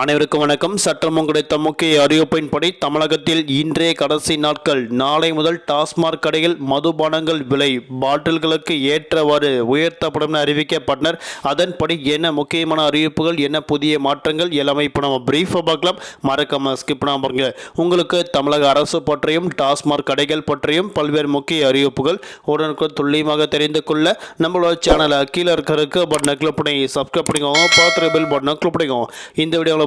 அனைவருக்கும் வணக்கம். சட்டமும் கிடைத்த முக்கிய அறிவிப்பின்படி தமிழகத்தில் இன்றைய கடைசி நாட்கள். நாளை முதல் டாஸ்மாக் கடையில் மதுபானங்கள் விலை பாட்டில்களுக்கு ஏற்றவாறு உயர்த்தப்படும் என அறிவிக்கப்பட்டனர். அதன்படி என்ன முக்கியமான அறிவிப்புகள் என்ன புதிய மாற்றங்கள் எல்லாமே இப்போ நம்ம பிரீஃபாக பார்க்கலாம். மறக்காம ஸ்கிப் பண்ணாமல் பாருங்க. உங்களுக்கு தமிழக அரசு பற்றியும் டாஸ்மாக் கடைகள் பற்றியும் பல்வேறு முக்கிய அறிவிப்புகள் உடனுக்கு துல்லியமாக தெரிந்து கொள்ள நம்மளோட சேனலை கீழே இருக்கிறதுக்கு பட்டனை கிளிக் பண்ணி சப்ஸ்கிரைப் பண்ணிக்கோங்க. பார்த்து பில் பட்டனை கிளிக் பண்ணிக்கோங்க. இந்த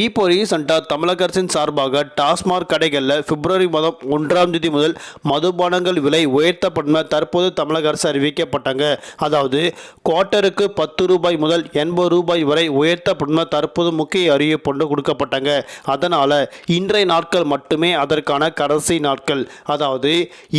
இப்போ ரீசெண்டாக தமிழக அரசின் சார்பாக டாஸ்மாக் கடைகளில் பிப்ரவரி மாதம் ஒன்றாம் தேதி முதல் மதுபானங்கள் விலை உயர்த்தப்படும் தற்போது தமிழக அரசு அறிவிக்கப்பட்டாங்க. அதாவது குவார்ட்டருக்கு பத்து ரூபாய் முதல் எண்பது ரூபாய் வரை உயர்த்தப்படும் தற்போது முக்கிய அறிவிப்பு கொடுக்கப்பட்டாங்க. அதனால் இன்றைய நாட்கள் மட்டுமே அதற்கான கடைசி நாட்கள். அதாவது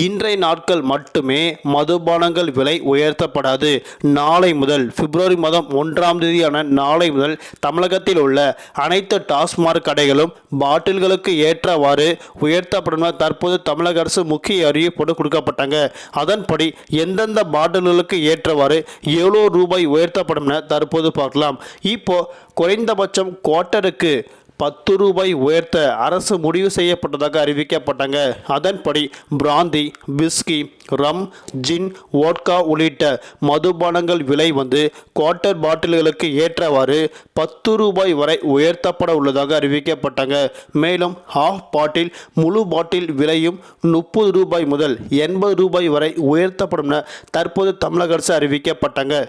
இன்றைய நாட்கள் மட்டுமே மதுபானங்கள் விலை உயர்த்தப்படாது. நாளை முதல் பிப்ரவரி மாதம் ஒன்றாம் தேதியான நாளை முதல் தமிழகத்தில் உள்ள அனைத்து டாஸ்மாக் கடைகளும் பாட்டில்களுக்கு ஏற்றவாறு உயர்த்தப்படும் தற்போது தமிழக அரசு முக்கிய அறிவிப்போடு கொடுக்கப்பட்டாங்க. அதன்படி எந்தெந்த பாட்டில்களுக்கு ஏற்றவாறு எவ்வளோ ரூபாய் உயர்த்தப்படும் என தற்போது பார்க்கலாம். இப்போ குறைந்தபட்சம் குவார்ட்டருக்கு பத்து ரூபாய் உயர்த்த அரசு முடிவு செய்யப்பட்டதாக அறிவிக்கப்பட்டாங்க. அதன்படி பிராந்தி பிஸ்கி ரம் ஜின் வோட்கா உள்ளிட்ட மதுபானங்கள் விலை வந்து குவார்ட்டர் பாட்டில்களுக்கு ஏற்றவாறு பத்து ரூபாய் வரை உயர்த்தப்பட உள்ளதாக அறிவிக்கப்பட்டாங்க. மேலும் ஹாஃப் பாட்டில் முழு பாட்டில் விலையும் முப்பது ரூபாய் முதல் எண்பது ரூபாய் வரை உயர்த்தப்படும் என தற்போது தமிழக அரசு அறிவிக்கப்பட்டாங்க.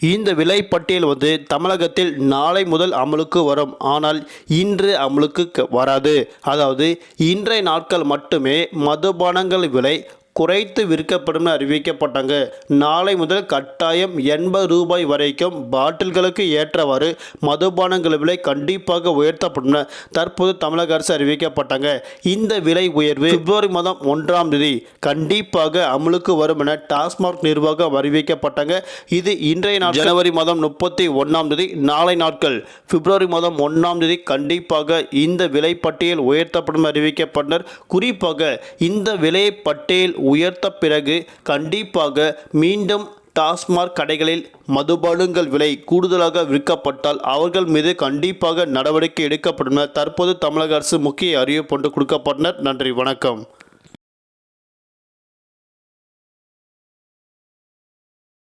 இந்த விலை பட்டியல் வந்து தமிழகத்தில் நாளை முதல் அமலுக்கு வரும். ஆனால் இன்று அமலுக்கு க- வராது. அதாவது இன்றைய நாட்கள் மட்டுமே மதுபானங்கள் விலை குறைத்து விற்கப்படும் அறிவிக்கப்பட்டாங்க. நாளை முதல் கட்டாயம் எண்பது ரூபாய் வரைக்கும் பாட்டில்களுக்கு ஏற்றவாறு மதுபானங்கள் விலை கண்டிப்பாக உயர்த்தப்படும் தற்போது தமிழக அரசு அறிவிக்கப்பட்டாங்க. இந்த விலை உயர்வு பிப்ரவரி மாதம் ஒன்றாம் தேதி கண்டிப்பாக அமலுக்கு வரும் என டாஸ்மாக் நிர்வாகம் அறிவிக்கப்பட்டாங்க. இது இன்றைய நாள் ஜனவரி மாதம் முப்பத்தி ஒன்றாம் தேதி நாளை நாட்கள் பிப்ரவரி மாதம் ஒன்றாம் தேதி கண்டிப்பாக இந்த விலை பட்டியல் உயர்த்தப்படும் அறிவிக்கப்பட்டனர். குறிப்பாக இந்த விலை பட்டியல் உயர்த்த பிறகு கண்டிப்பாக மீண்டும் டாஸ்மாக் கடைகளில் மதுபானங்கள் விலை கூடுதலாக விற்கப்பட்டால் அவர்கள் மீது கண்டிப்பாக நடவடிக்கை எடுக்கப்படும் தற்போது தமிழக அரசு முக்கிய அறிவிப்பு ஒன்று கொடுக்கப்பட்டனர். நன்றி வணக்கம்.